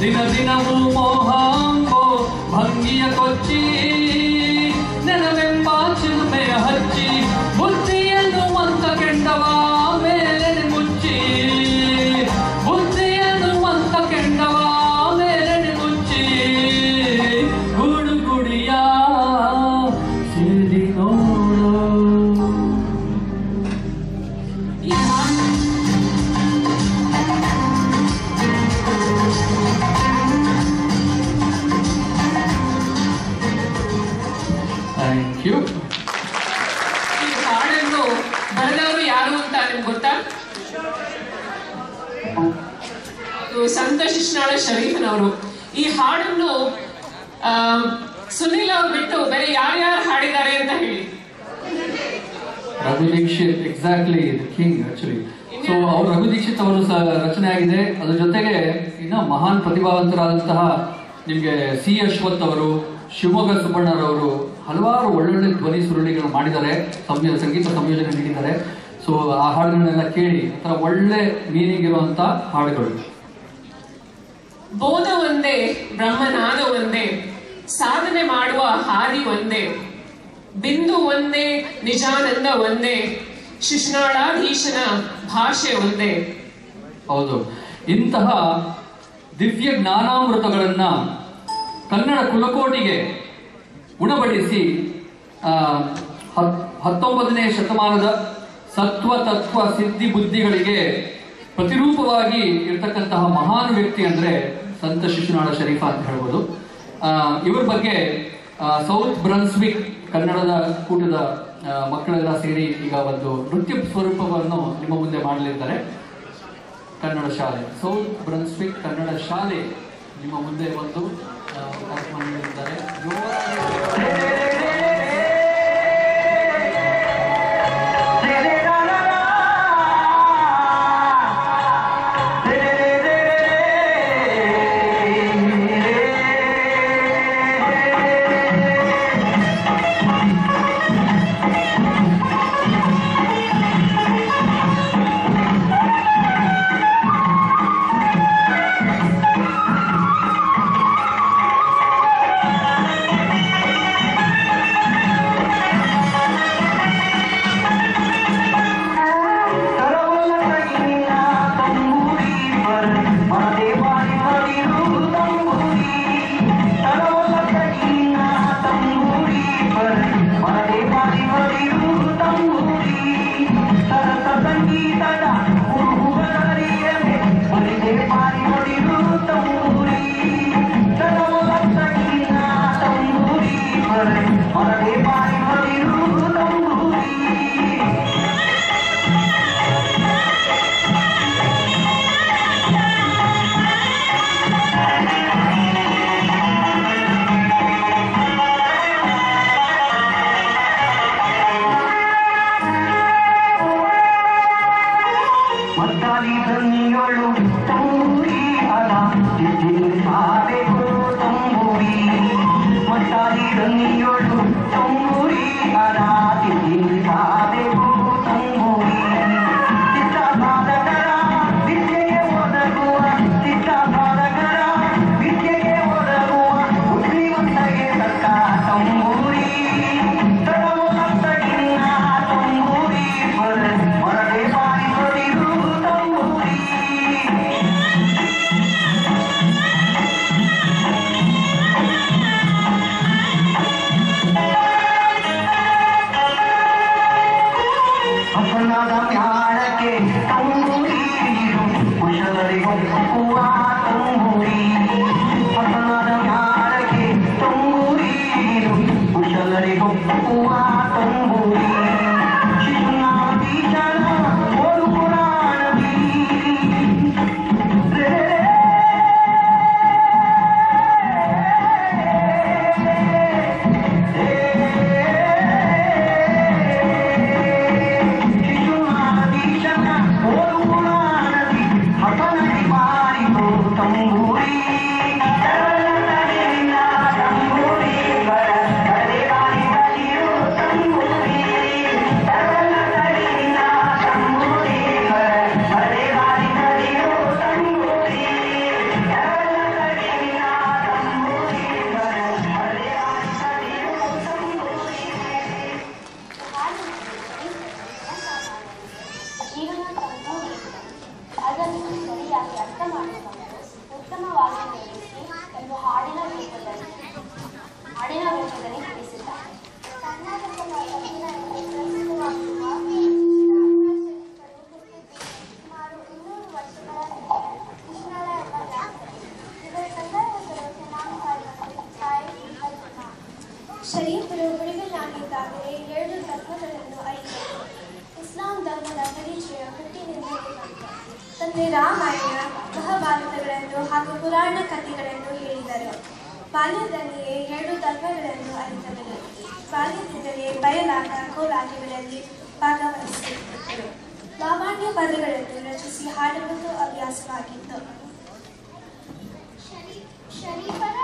你的皮囊不如我 ಶರೀಫ್ನವರು. ಈ ಹಾಡನ್ನು ಸುನಿಲ್ ಅವ್ರು ಬಿಟ್ಟು ಬೇರೆ ಯಾರ್ಯಾರು ಹಾಡಿದ್ದಾರೆ ಅಂತ ಹೇಳಿ. Raghu Dixit exactly king actually so ಅವ್ರು ರಘು ದೀಕ್ಷಿತ್ ಅವರು ಸಹ ರಚನೆ ಆಗಿದೆ. ಅದ್ರ ಜೊತೆಗೆ ಇನ್ನ ಮಹಾನ್ ಪ್ರತಿಭಾವಂತರಾದಂತಹ ನಿಮಗೆ ಸಿ ಅಶ್ವಥ್ ಅವರು ಶಿವಮೊಗ್ಗ ಸುಬ್ಬಣ್ಣರವರು ಹಲವಾರು ಒಳ್ಳೊಳ್ಳೆ ಧ್ವನಿ ಸುರುಳಿಗಳನ್ನು ಮಾಡಿದ್ದಾರೆ. ಸಂಯೋಜ ಸಂಗೀತ ಸಂಯೋಜನೆ ನೀಡಿದ್ದಾರೆ. ಸೊ ಆ ಹಾಡುಗಳನ್ನೆಲ್ಲ ಕೇಳಿ ಒಂಥರ ಒಳ್ಳೆ ಮೀನಿಂಗ್ ಇರುವಂತಹ ಹಾಡುಗಳು. ಬೋಧ ಒಂದೇ ಬ್ರಹ್ಮನಾದ ಒಂದೇ ಸಾಧನೆ ಮಾಡುವ ಹಾದಿ ಒಂದೇ, ಬಿಂದು ಒಂದೇ, ನಿಜಾನಂದ ಒಂದೇ ಶಿಶ್ನಾಳಾಧೀಶನ ಭಾಷೆ ಒಂದೇ. ಹೌದು. ಇಂತಹ ದಿವ್ಯ ಜ್ಞಾನಾಮೃತಗಳನ್ನ ಕನ್ನಡ ಕುಲಕೋಟಿಗೆ ಉಣಬಡಿಸಿ ಹತ್ತೊಂಬತ್ತನೇ ಶತಮಾನದ ಸತ್ವ ತತ್ವ ಸಿದ್ಧಿ ಬುದ್ಧಿಗಳಿಗೆ ಪ್ರತಿರೂಪವಾಗಿ ಇರತಕ್ಕಂತಹ ಮಹಾನ್ ವ್ಯಕ್ತಿ ಅಂದ್ರೆ ಸಂತ ಶಿಶುನಾಳ ಶರೀಫ ಅಂತ ಹೇಳ್ಬೋದು. ಇವ್ರ ಬಗ್ಗೆ ಸೌತ್ ಬ್ರನ್ಸ್ವಿಕ್ ಕನ್ನಡದ ಕೂಟದ ಮಕ್ಕಳೆಲ್ಲ ಸೇರಿ ಈಗ ಒಂದು ನೃತ್ಯ ಸ್ವರೂಪವನ್ನು ನಿಮ್ಮ ಮುಂದೆ ಮಾಡಲಿದ್ದಾರೆ. ಕನ್ನಡ ಶಾಲೆ. ಸೌತ್ ಬ್ರನ್ಸ್ವಿಕ್ ಕನ್ನಡ ಶಾಲೆ ನಿಮ್ಮ ಮುಂದೆ ಒಂದು ಕಾರ್ಯಕ್ರಮ ನೀಡಲಿದ್ದಾರೆ. ರಾಮಾಯಣ ಮಹಾಭಾರತಗಳೆಂದು ಹಾಗೂ ಪುರಾಣ ಕಥೆಗಳನ್ನು ಹೇಳಿದರು. ಬಾಲ್ಯದಲ್ಲಿಯೇ ಎರಡು ಧರ್ಮಗಳನ್ನು ಅರಿತವರು. ಬಾಲ್ಯದಿಂದಲೇ ಬಯಲಾದ ಕೋಲಾಟಗಳಲ್ಲಿ ಭಾಗವಹಿಸುತ್ತಿದ್ದರು ಸಾಮಾನ್ಯ ಪದಗಳನ್ನು ರಚಿಸಿ ಹಾಡುವುದು ಅಭ್ಯಾಸವಾಗಿತ್ತು. ಶರೀಫರ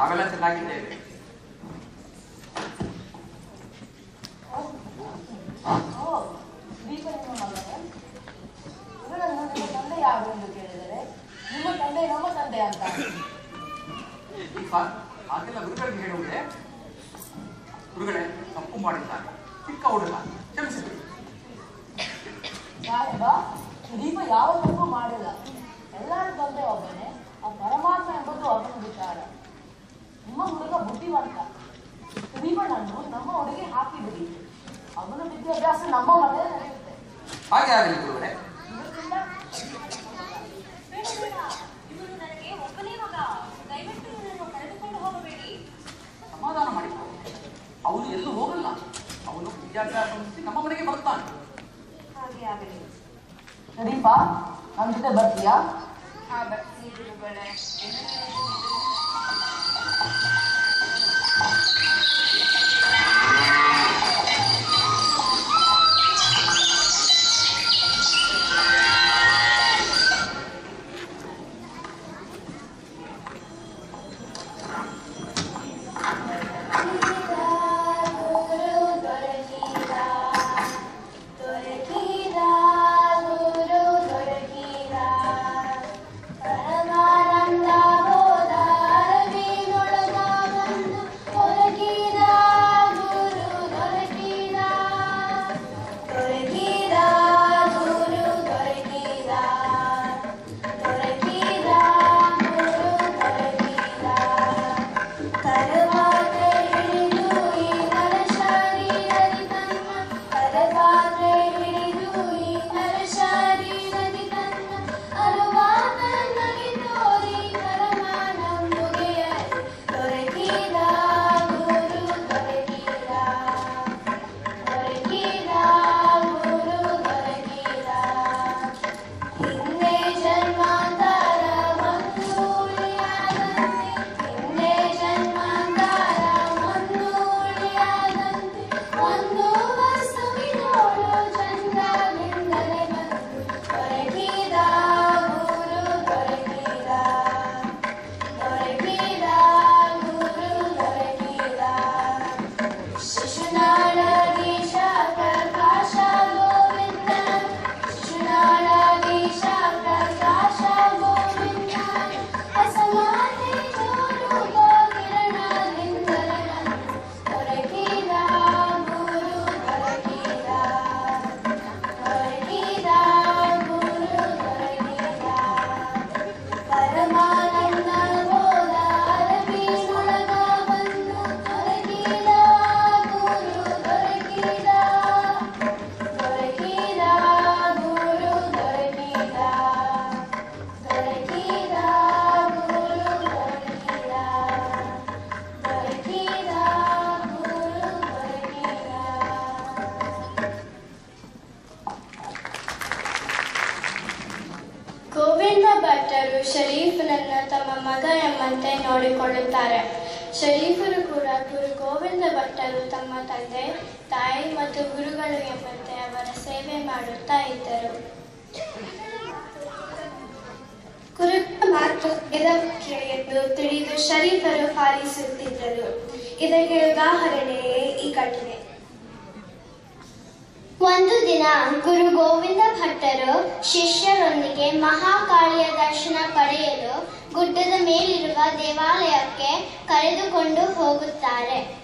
ಆಮೇಲೆ ಚೆನ್ನಾಗಿದ್ದೇವೆ ஷெரீஃபா நம்மகிட்ட பத்தியா ஆ பத்தி ಮಾತು ಎಂದು ತಿಳಿದು ಶರೀಫರು ಪಾಲಿಸುತ್ತಿದ್ದರು. ಇದಕ್ಕೆ ಉದಾಹರಣೆಯೇ ಈ ಘಟನೆ ಒಂದು ದಿನ ಗುರು ಗೋವಿಂದ ಭಟ್ಟರು ಶಿಷ್ಯರೊಂದಿಗೆ ಮಹಾಕಾಳಿಯ ದರ್ಶನ ಪಡೆಯಲು ಗುಡ್ಡದ ಮೇಲಿರುವ ದೇವಾಲಯಕ್ಕೆ ಕರೆದುಕೊಂಡು ಹೋಗುತ್ತಾರೆ.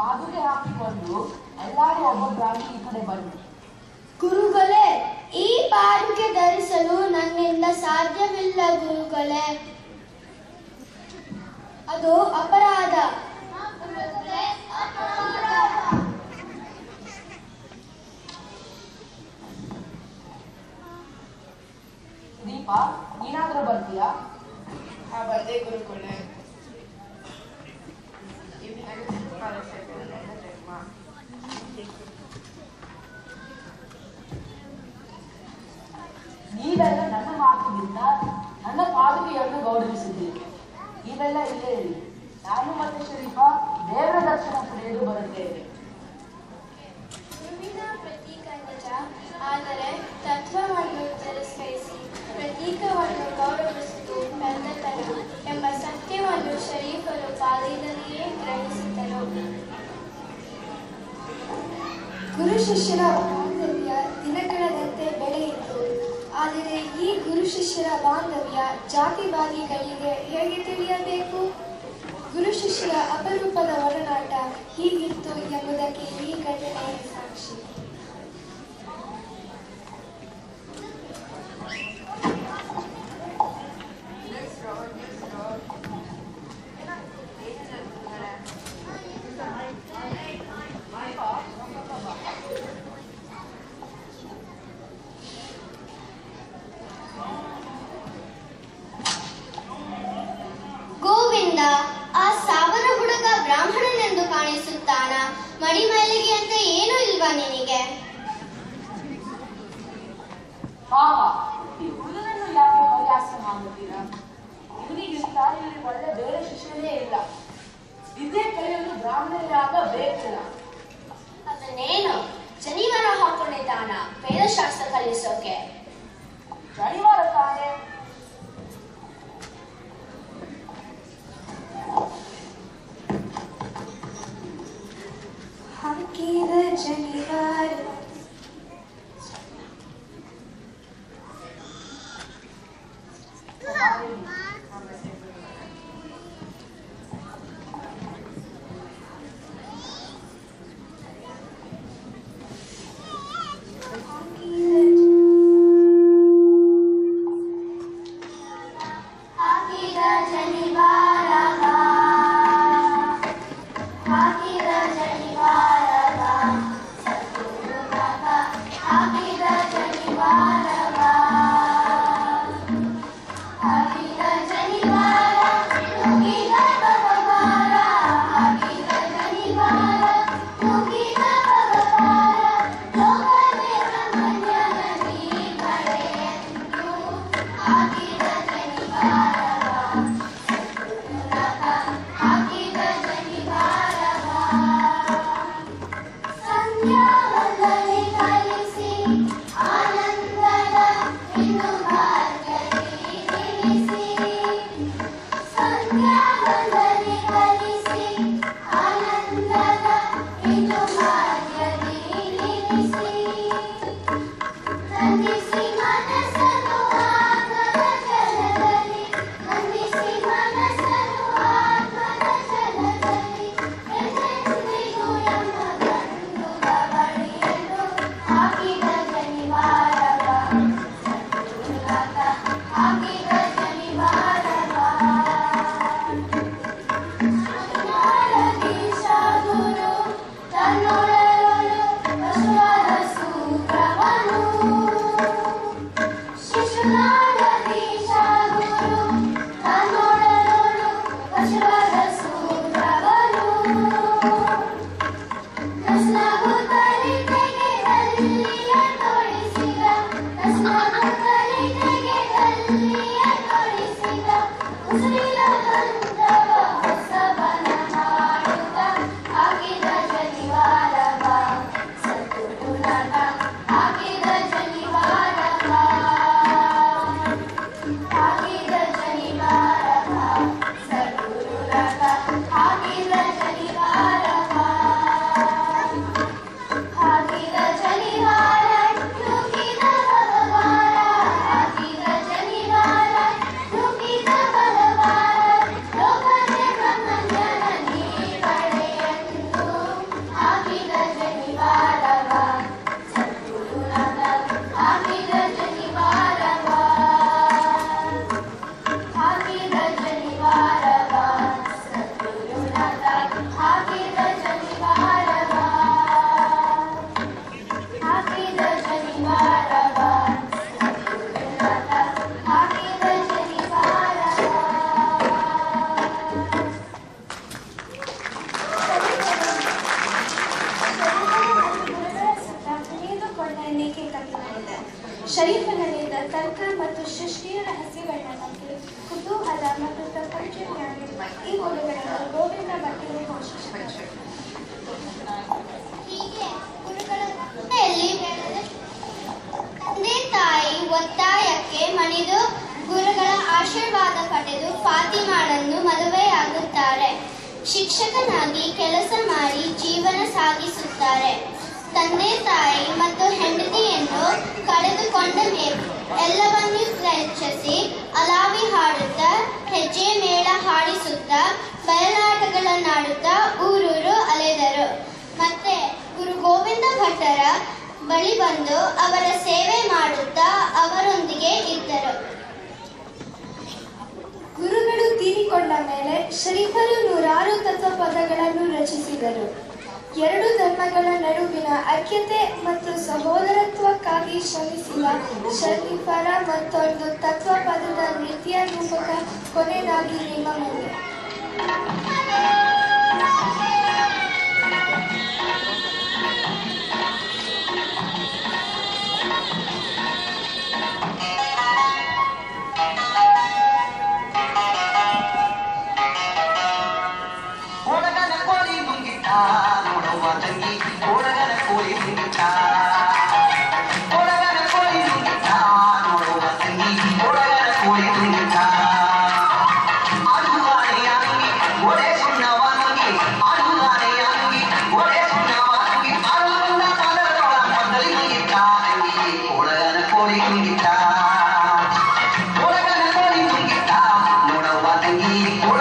ಬಾಗಿಗೆ ಹಾಕಿಕೊಂಡು ಎಲ್ಲರೂ ಒಬ್ಬೊಬ್ಬರಾಗಿ ಈ ಕಡೆ ಬನ್ನಿ. ಗುರುಗಳೇ ಈ ಪಾದುಕೆ ಧರಿಸಲು ನನ್ನಿಂದ ಸಾಧ್ಯವಿಲ್ಲ ಗುರುಗಳೇ. ಅದು ಅಪರಾಧ. ದೀಪ ನೀನಾದ್ರೂ ಬರ್ತೀಯಾ? ಬಂದೆ ಗುರುಗಳೇ. ನೀವೆಲ್ಲ ನೀವೆಲ್ಲ ಇಲ್ಲೇ ಇರಿ ನಾನು ಮತ್ತೆ ಶರೀಫ ದೇವರ ದರ್ಶನ ಪಡೆಯಲು ಬರುತ್ತೇವೆ. ಗುರುವಿನ ಪ್ರತೀಕ ನಿಜ ಆದರೆ ತತ್ವವನ್ನು ತಿರಸ್ಕರಿಸಿ ಪ್ರತೀಕವನ್ನು ಗೌರವಿಸುವುದು ಪೆದ್ದತನ ಎಂಬ ಸತ್ಯವನ್ನು ಶರೀಫರು ಬಾಲ್ಯದಲ್ಲಿಯೇ ಗ್ರಹಿಸಿದರು ಗುರು ಶಿಷ್ಯರ ಆದರೆ ಈ ಗುರು ಶಿಷ್ಯರ ಬಾಂಧವ್ಯ ಜಾತಿವಾದಿಗಳಿಗೆ ಹೇಗೆ ತಿಳಿಯಬೇಕು? ಗುರು ಶಿಷ್ಯರ ಅಪರೂಪದ ಒಡನಾಟ ಹೀಗಿತ್ತು ಎಂಬುದಕ್ಕೆ ಈ ಘಟನೆ ಸಾಕ್ಷಿ. Yeah. ಫಾತಿಮಾಳನ್ನು ಮದುವೆಯಾಗುತ್ತಾರೆ ಶಿಕ್ಷಕನಾಗಿ ಕೆಲಸ ಮಾಡಿ ಜೀವನ ಸಾಗಿಸುತ್ತಾರೆ. ತಂದೆ, ತಾಯಿ ಮತ್ತು ಹೆಂಡತಿಯನ್ನು ಕಳೆದುಕೊಂಡ ಮೇಲೆ ಎಲ್ಲವನ್ನೂ ತ್ಯಜಿಸಿ ಅಲಾವಿ ಹಾಡುತ್ತಾ, ಹೆಜ್ಜೆ ಮೇಳ ಹಾಡಿಸುತ್ತಾ, ಬಯಲಾಟಗಳನ್ನಾಡುತ್ತಾ ಊರೂರು ಅಲೆದರು. ಮತ್ತೆ ಗುರು ಗೋವಿಂದ ಭಟ್ಟರ ಬಳಿ ಬಂದು ಅವರ ಸೇವೆ ಮಾಡುತ್ತಾ ಅವರೊಂದಿಗೆ ಇದ್ದರು. ಗುರುಗಳು ತೀರಿಕೊಂಡ ಮೇಲೆ ಶರೀಫರು ನೂರಾರು ತತ್ವಪದಗಳನ್ನು ರಚಿಸಿದರು. ಎರಡು ಧರ್ಮಗಳ ನಡುವಿನ ಐಕ್ಯತೆ ಮತ್ತು ಸಹೋದರತ್ವಕ್ಕಾಗಿ ಶ್ರಮಿಸಿದ ಶರೀಫರ ಮತ್ತೊಂದು ತತ್ವಪದದ ರೀತಿಯ ರೂಪಕ ಕೊನೆಯದಾಗಿ ನಿಮ್ಮ ಮುಂದೆ ಿ only